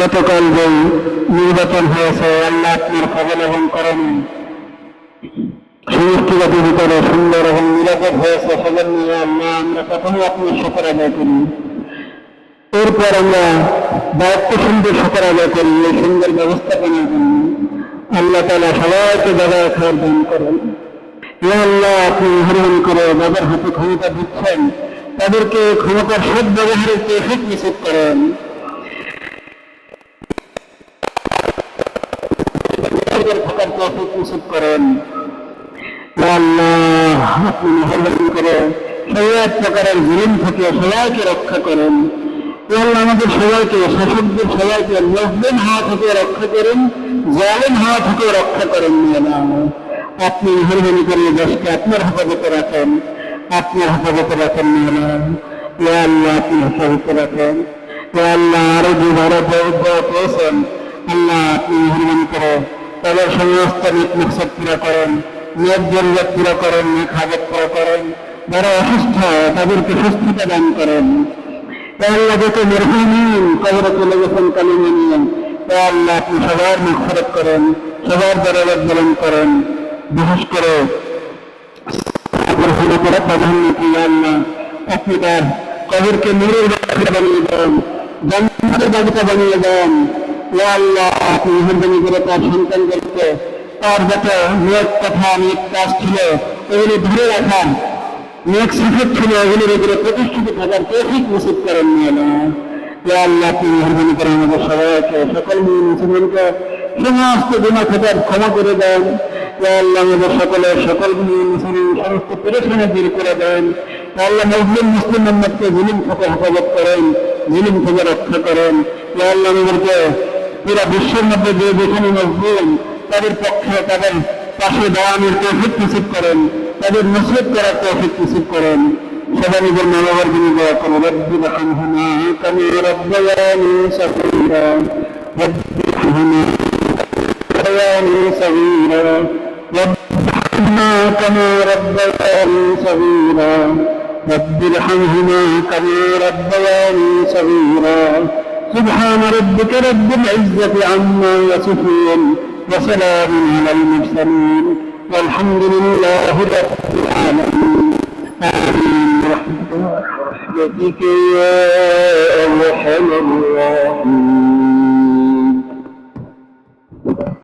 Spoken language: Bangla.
গতকাল যে নির্বাচন হয়েছে, আল্লাহ আপনার খবর এবং করেন সমষ্টিগত ভিতরে সুন্দর এবং নিরাপদ হয়েছে, সেজন্য আল্লাহ আমরা প্রথমে আপনার শকর আদায় করি। এরপর আমরা দায়িত্বশীলদের শকর আদায় করি, এই সুন্দর ব্যবস্থাপনার জন্য আল্লাহ তালা সবাইকে জায়গায় খাওয়ার দান করেন। এ আল্লাহ, আপনি মেহরবানি করে যাদের হাতে ক্ষমতা দিচ্ছেন, তাদেরকে ক্ষমতার সৎ ব্যবহারের তৌফিক নিষেধ করেন। তাদের থাকার তৌফিক নিষেধ করেন। আল্লাহ, আপনি মেহরবানি করে সবাই প্রকারের থেকে সবাইকে রক্ষা করেন। আল্লাহ, আমাদের সবাইকে, শাসকদের সবাইকে হাওয়া থেকে রক্ষা করেন হাওয়া থেকে রক্ষা করেন আপনি করে দেশকে আপনার হেফাজতে রাখেন, আপনার হেফাজতে রাখেন আল্লাহ। আপনি হেফাজতে রাখেন। আল্লাহ, আরও যে ভারত আল্লাহ, আপনি তাদের সমস্ত নিক মকসদ পুরা করেন, নিয়োগ জরুরত করেন নিক হাজত পুরা করেন, যারা অসুস্থ, তাদেরকে সুস্থতা দান করেন। তা আল্লাহ যত মেরহামিন কবরে কালিমে নিয়ে আপনি সবার মুখরত করেন, সবার দরবার বলন করেন। বিশেষ করে আপনি তার কবরকে বাড়িতে বানিয়ে দেন বানিয়ে দেন। আপনি মেহরবানি করে তার সন্তানদেরকে তার যত নিয়োগ কথা নিয়োগ কাজ ছিল, এগুলি ধরে রাখার নিয়োগ সুযোগ ছিল, এগুলির উপরে প্রতিষ্ঠিত থাকার তৌফিক নিশ্চিত করেন নিয়ে আল্লাহ। আপনি মেহরবানি করে আমাদের সবাইকে, সকল মুসলমানকে সমস্ত গুণা খাতার ক্ষমা করে দেন। আল্লাহ সকল মুসলিম সমস্ত পেরেশানি দূর করে দেন। আল্লাহ মুসলিম মুসলিম মোহাম্মদকে জুলিম থেকে করেন, জুলিম থেকে রক্ষা করেন। আল্লাহ আমাদেরকে পুরা বিশ্বের মধ্যে যে যেখানে মজলুম তাদের পক্ষে তাদের পাশে দাঁড়ানোর তৌফিক নিশ্চিত করেন তাদের নসরত করার তৌফিক নিশ্চিত করেন সবাই নিজের মা বাবার জন্য দোয়া করো রব্বি রহমহুমা কামা রব্বায়ানি সগীরা রব্বি রহমহুমা ربياني صغيرا ربنا كما ربياني صغيرا رب ارحمهما كما ربياني صغيرا سبحان ربك رب العزة عما يصفون وسلام على المرسلين والحمد لله رب العالمين. آمين. برحمتك ورحمتك يا أرحم الراحمين.